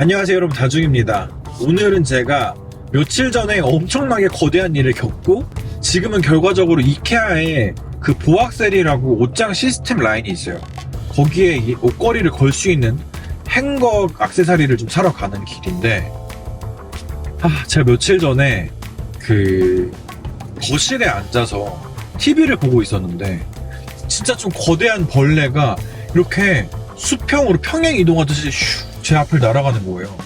안녕하세요 여러분. 다중입니다. 오늘은 제가 며칠 전에 엄청나게 거대한 일을 겪고 지금은 결과적으로 이케아에 그 보학셀이라고 옷장 시스템 라인이 있어요. 거기에 이 옷걸이를 걸 수 있는 행거 액세서리를 좀 사러 가는 길인데 아 제가 며칠 전에 그 거실에 앉아서 TV를 보고 있었는데 진짜 좀 거대한 벌레가 이렇게 수평으로 평행 이동하듯이 슉 제 앞을 날아가는 거예요.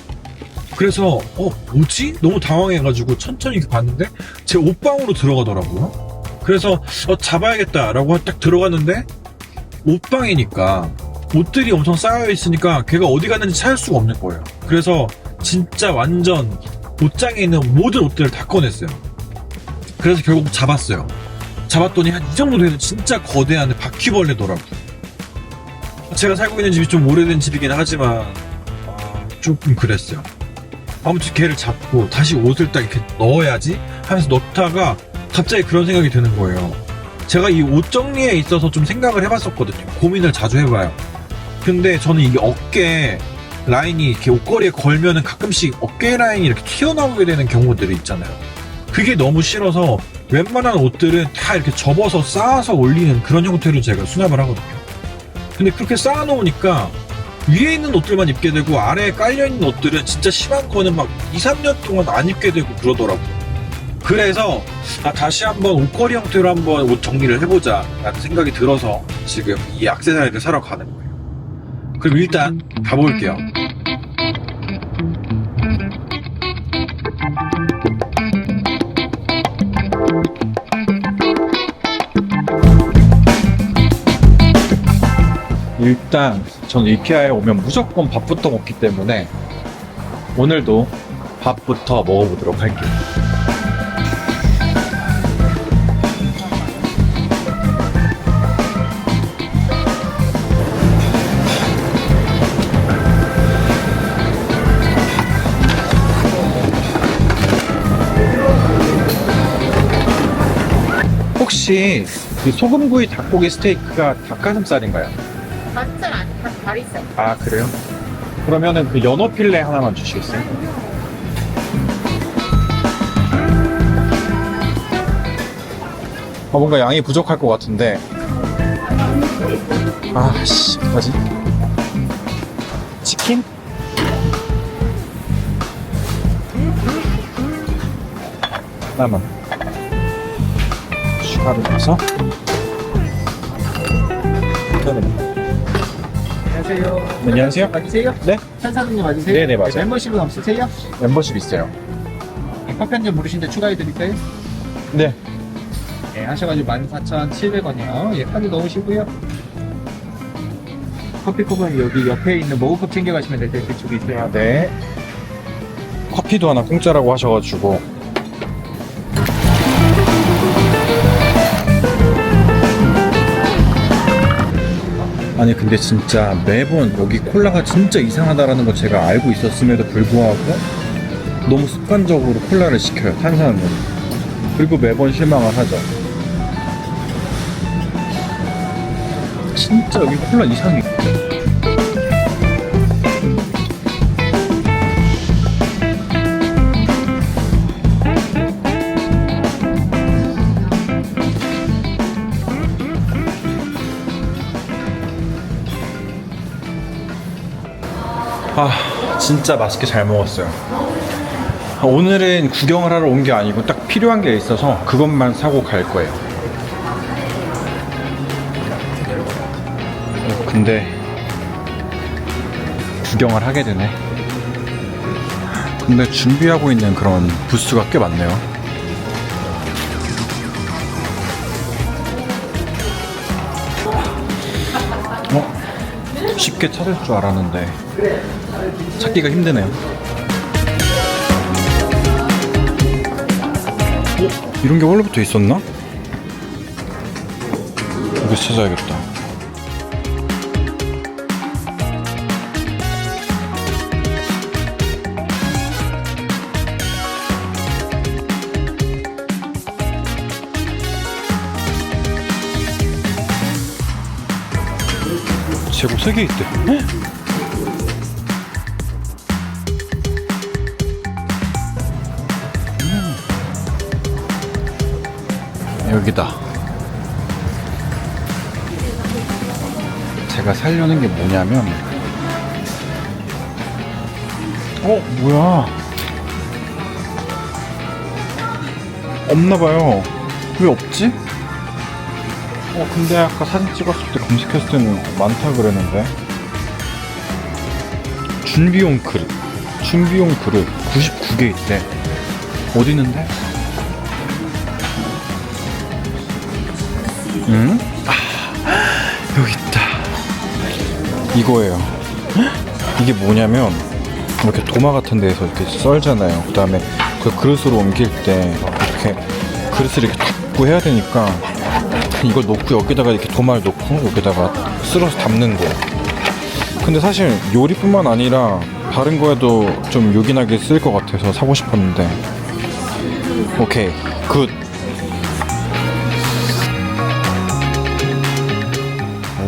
그래서 어 뭐지? 너무 당황해가지고 천천히 봤는데 제 옷방으로 들어가더라고요. 그래서 어, 잡아야겠다라고 딱 들어갔는데 옷방이니까 옷들이 엄청 쌓여 있으니까 걔가 어디 갔는지 찾을 수가 없는 거예요. 그래서 진짜 완전 옷장에 있는 모든 옷들을 다 꺼냈어요. 그래서 결국 잡았어요. 잡았더니 한 이 정도 되는 진짜 거대한 바퀴벌레더라고요. 제가 살고 있는 집이 좀 오래된 집이긴 하지만 아, 조금 그랬어요. 아무튼 걔를 잡고 다시 옷을 딱 이렇게 넣어야지 하면서 넣다가 갑자기 그런 생각이 드는 거예요. 제가 이 옷 정리에 있어서 좀 생각을 해봤었거든요. 고민을 자주 해봐요. 근데 저는 이게 어깨 라인이 이렇게 옷걸이에 걸면은 가끔씩 어깨 라인이 이렇게 튀어나오게 되는 경우들이 있잖아요. 그게 너무 싫어서 웬만한 옷들은 다 이렇게 접어서 쌓아서 올리는 그런 형태로 제가 수납을 하거든요. 근데 그렇게 쌓아놓으니까 위에 있는 옷들만 입게 되고 아래에 깔려있는 옷들은 진짜 심한 거는 막 2, 3년 동안 안 입게 되고 그러더라고요. 그래서 아, 다시 한번 옷걸이 형태로 한번 옷 정리를 해보자 라는 생각이 들어서 지금 이 액세서리를 사러 가는 거예요. 그럼 일단 가볼게요. 일단 저는 이케아에 오면 무조건 밥부터 먹기 때문에 오늘도 밥부터 먹어보도록 할게요. 혹시 그 소금구이 닭고기 스테이크가 닭가슴살인가요? 가슴살 다 다리살. 아 그래요? 그러면은 그 연어 필레 하나만 주시겠어요? 아 뭔가 양이 부족할 것 같은데 아씨 뭐지? 치킨? 하나만 추가를 해서 안녕하세요. 안녕하세요 맞으세요? 네 천사님 맞으세요? 네네, 맞아요. 멤버십은 없으세요? 멤버십 있어요 커피 한잔 물으신데 추가해드릴까요? 네 네, 하셔가지고 14,700원이요. 예, 카드 넣으시고요. 커피컵은 여기 옆에 있는 머그컵 챙겨가시면 될 텐데 그쪽에 있어요. 네. 커피도 하나 공짜라고 하셔가지고. 아니 근데 진짜 매번 여기 콜라가 진짜 이상하다라는 거 제가 알고 있었음에도 불구하고 너무 습관적으로 콜라를 시켜요 탄산음료 그리고 매번 실망을 하죠. 진짜 여기 콜라 이상해 아 진짜 맛있게 잘 먹었어요. 아, 오늘은 구경을 하러 온 게 아니고 딱 필요한 게 있어서 그것만 사고 갈 거예요. 어, 근데 구경을 하게 되네. 근데 준비하고 있는 그런 부스가 꽤 많네요 쉽게 찾을 줄 알았는데 찾기가 힘드네요. 어? 이런 게 원래부터 있었나? 여기서 찾아야겠다. 재고 3개 있대. 음. 여기다. 제가 살려는 게 뭐냐면, 어, 뭐야. 없나봐요. 왜 없지? 어, 근데 아까 사진 찍었을 때 검색했을 때는 많다 그랬는데. 준비용 그릇. 준비용 그릇 99개 있대. 어디 있는데? 응? 아, 여기 있다. 이거예요. 헉, 이게 뭐냐면 이렇게 도마 같은 데에서 이렇게 썰잖아요. 그 다음에 그 그릇으로 옮길 때 이렇게 그릇을 이렇게 덮고 해야 되니까 이걸 놓고 여기다가 이렇게 도마를 놓고 여기다가 쓸어서 담는 거. 근데 사실 요리뿐만 아니라 다른 거에도 좀 요긴하게 쓸 것 같아서 사고 싶었는데 오케이 굿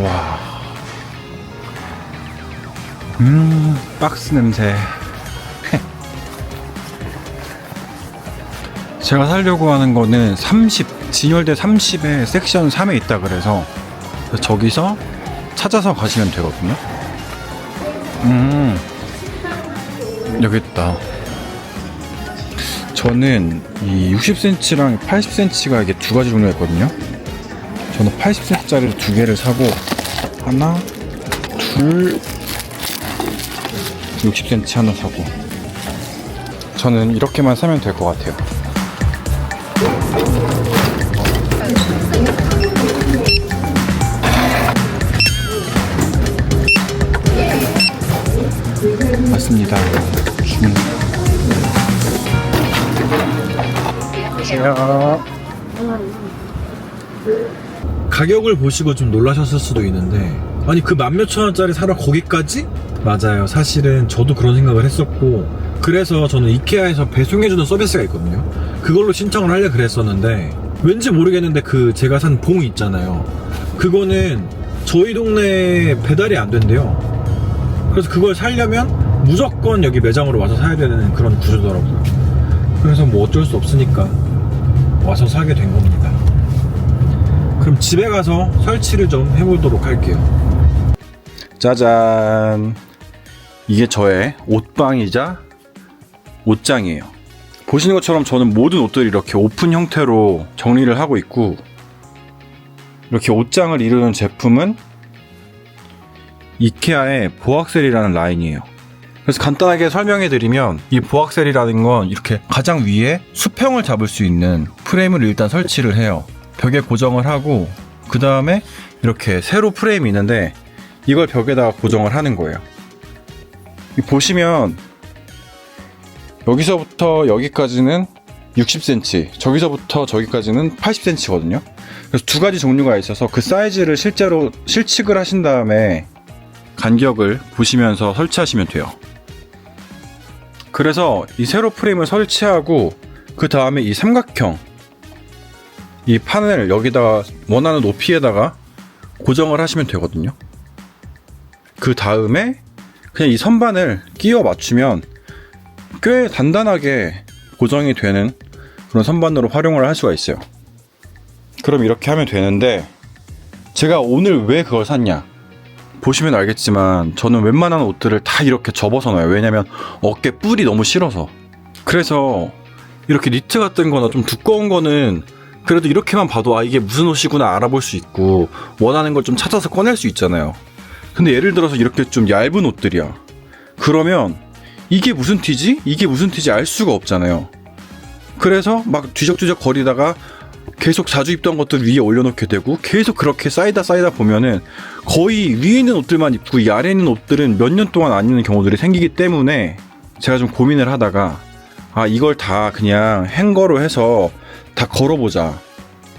와. 음, 박스 냄새. 제가 살려고 하는 거는 30, 진열대 30에 섹션 3에 있다 그래서 저기서 찾아서 가시면 되거든요. 음, 여기 있다. 저는 이 60cm랑 80cm가 이게 두 가지 종류가 있거든요. 저는 80cm짜리를 두 개를 사고 하나, 둘, 60cm 하나 사고 저는 이렇게만 사면 될 것 같아요. 맞습니다. 주문. 안녕하세요. 가격을 보시고 좀 놀라셨을 수도 있는데 아니 그 만 몇천 원짜리 사러 거기까지? 맞아요 사실은 저도 그런 생각을 했었고 그래서 저는 이케아에서 배송해주는 서비스가 있거든요 그걸로 신청을 하려 그랬었는데 왠지 모르겠는데 그 제가 산 봉 있잖아요 그거는 저희 동네에 배달이 안 된대요 그래서 그걸 살려면 무조건 여기 매장으로 와서 사야 되는 그런 구조더라고요 그래서 뭐 어쩔 수 없으니까 와서 사게 된 겁니다 그럼 집에 가서 설치를 좀 해보도록 할게요. 짜잔. 이게 저의 옷방이자 옷장이에요. 보시는 것처럼 저는 모든 옷들이 이렇게 오픈 형태로 정리를 하고 있고, 이렇게 옷장을 이루는 제품은 이케아의 보악셀이라는 라인이에요. 그래서 간단하게 설명해 드리면 이 보악셀이라는 건 이렇게 가장 위에 수평을 잡을 수 있는 프레임을 일단 설치를 해요. 벽에 고정을 하고 그 다음에 이렇게 세로 프레임이 있는데 이걸 벽에다가 고정을 하는 거예요. 이 보시면 여기서부터 여기까지는 60cm, 저기서부터 저기까지는 80cm거든요. 그래서 두 가지 종류가 있어서 그 사이즈를 실제로 실측을 하신 다음에 간격을 보시면서 설치하시면 돼요. 그래서 이 세로 프레임을 설치하고 그 다음에 이 삼각형 이 판을 여기다가 원하는 높이에다가 고정을 하시면 되거든요. 그 다음에 그냥 이 선반을 끼워 맞추면 꽤 단단하게 고정이 되는 그런 선반으로 활용을 할 수가 있어요. 그럼 이렇게 하면 되는데 제가 오늘 왜 그걸 샀냐? 보시면 알겠지만 저는 웬만한 옷들을 다 이렇게 접어서 놔요. 왜냐면 어깨 뿔이 너무 싫어서. 그래서 이렇게 니트 같은 거나 좀 두꺼운 거는 그래도 이렇게만 봐도 아 이게 무슨 옷이구나 알아볼 수 있고 원하는 걸 좀 찾아서 꺼낼 수 있잖아요. 근데 예를 들어서 이렇게 좀 얇은 옷들이야. 그러면 이게 무슨 티지? 이게 무슨 티지 알 수가 없잖아요. 그래서 막 뒤적뒤적 거리다가 계속 자주 입던 것들 위에 올려놓게 되고 계속 그렇게 쌓이다 쌓이다 보면은 거의 위에 있는 옷들만 입고 이 아래에 있는 옷들은 몇 년 동안 안 입는 경우들이 생기기 때문에 제가 좀 고민을 하다가 아 이걸 다 그냥 행거로 해서 다 걸어보자.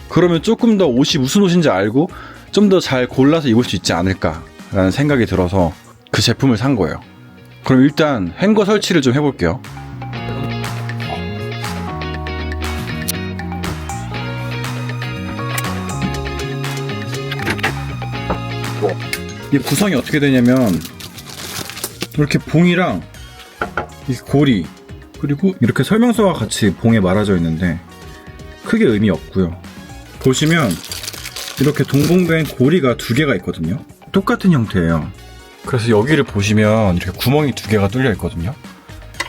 그러면 조금 더 옷이 무슨 옷인지 알고 좀 더 잘 골라서 입을 수 있지 않을까라는 생각이 들어서 그 제품을 산 거예요. 그럼 일단 행거 설치를 좀 해볼게요. 이 구성이 어떻게 되냐면 이렇게 봉이랑 이 고리 그리고 이렇게 설명서와 같이 봉에 말아져 있는데 크게 의미 없고요. 보시면 이렇게 동봉된 고리가 두 개가 있거든요. 똑같은 형태예요. 그래서 여기를 보시면 이렇게 구멍이 두 개가 뚫려 있거든요.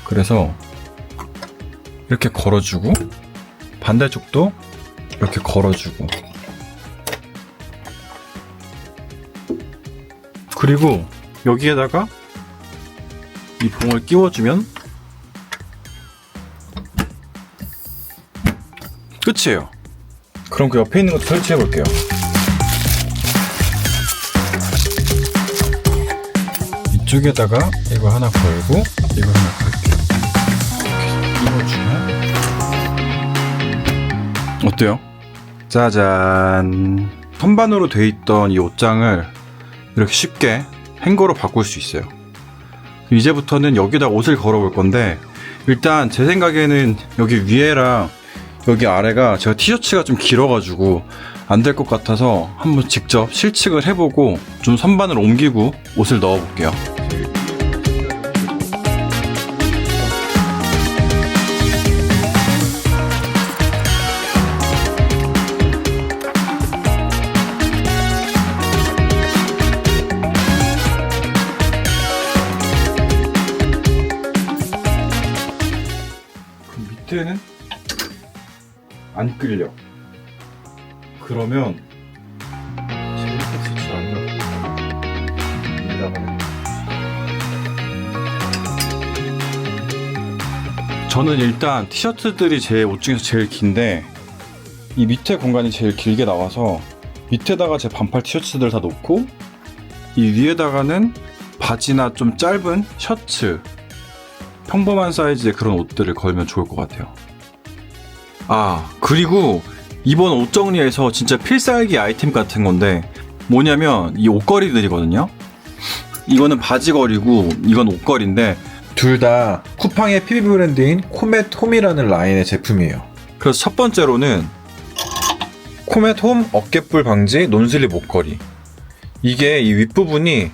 그래서 이렇게 걸어주고 반대쪽도 이렇게 걸어주고 그리고 여기에다가 이 봉을 끼워주면 끝이에요. 그럼 그 옆에 있는 것도 설치해 볼게요. 이쪽에다가 이거 하나 걸고 이거 하나 걸게요. 이거 주면 어때요? 짜잔. 선반으로 돼 있던 이 옷장을 이렇게 쉽게 행거로 바꿀 수 있어요. 이제부터는 여기다 옷을 걸어볼 건데 일단 제 생각에는 여기 위에랑 여기 아래가 제가 티셔츠가 좀 길어가지고 안 될 것 같아서 한번 직접 실측을 해보고 좀 선반을 옮기고 옷을 넣어볼게요. 안 끌려. 그러면. 저는 일단 티셔츠들이 제 옷 중에서 제일 긴데 이 밑에 공간이 제일 길게 나와서 밑에다가 제 반팔 티셔츠들 다 놓고 이 위에다가는 바지나 좀 짧은 셔츠 평범한 사이즈의 그런 옷들을 걸면 좋을 것 같아요. 아, 그리고 이번 옷 정리에서 진짜 필살기 아이템 같은 건데 뭐냐면 이 옷걸이들이거든요. 이거는 바지걸이고 이건 옷걸인데 둘 다 쿠팡의 PB 브랜드인 코멧 홈이라는 라인의 제품이에요. 그래서 첫 번째로는 홈 어깨뿔 방지 논슬립 옷걸이. 이게 이 윗부분이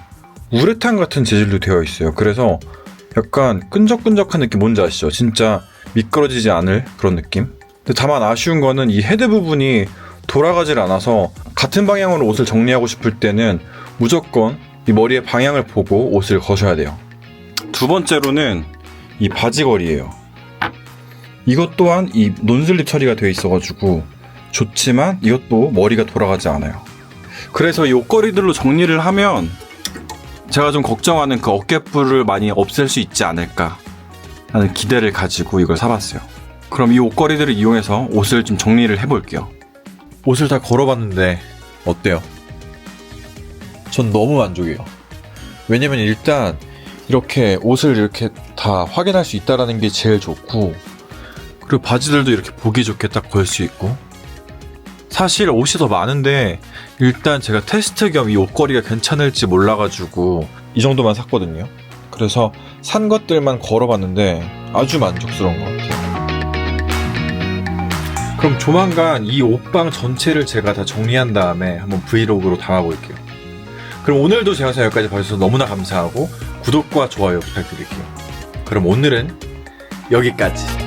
우레탄 같은 재질로 되어 있어요. 그래서 약간 끈적끈적한 느낌 뭔지 아시죠? 진짜 미끄러지지 않을 그런 느낌? 근데 다만 아쉬운 거는 이 헤드 부분이 돌아가질 않아서 같은 방향으로 옷을 정리하고 싶을 때는 무조건 이 머리의 방향을 보고 옷을 거셔야 돼요. 두 번째로는 이 바지걸이에요. 이것 또한 이 논슬립 처리가 되어 있어가지고 좋지만 이것도 머리가 돌아가지 않아요. 그래서 이 옷걸이들로 정리를 하면 제가 좀 걱정하는 그 어깨뿔을 많이 없앨 수 있지 않을까 하는 기대를 가지고 이걸 사봤어요. 그럼 이 옷걸이들을 이용해서 옷을 좀 정리를 해볼게요. 옷을 다 걸어봤는데 어때요? 전 너무 만족이에요. 왜냐면 일단 이렇게 옷을 이렇게 다 확인할 수 있다라는 게 제일 좋고 그리고 바지들도 이렇게 보기 좋게 딱 걸 수 있고 사실 옷이 더 많은데 일단 제가 테스트 겸 이 옷걸이가 괜찮을지 몰라가지고 이 정도만 샀거든요. 그래서 산 것들만 걸어봤는데 아주 만족스러운 것 같아요. 그럼 조만간 이 옷방 전체를 제가 다 정리한 다음에 한번 브이로그로 담아볼게요. 그럼 오늘도 제 영상 여기까지 봐주셔서 너무나 감사하고 구독과 좋아요 부탁드릴게요. 그럼 오늘은 여기까지.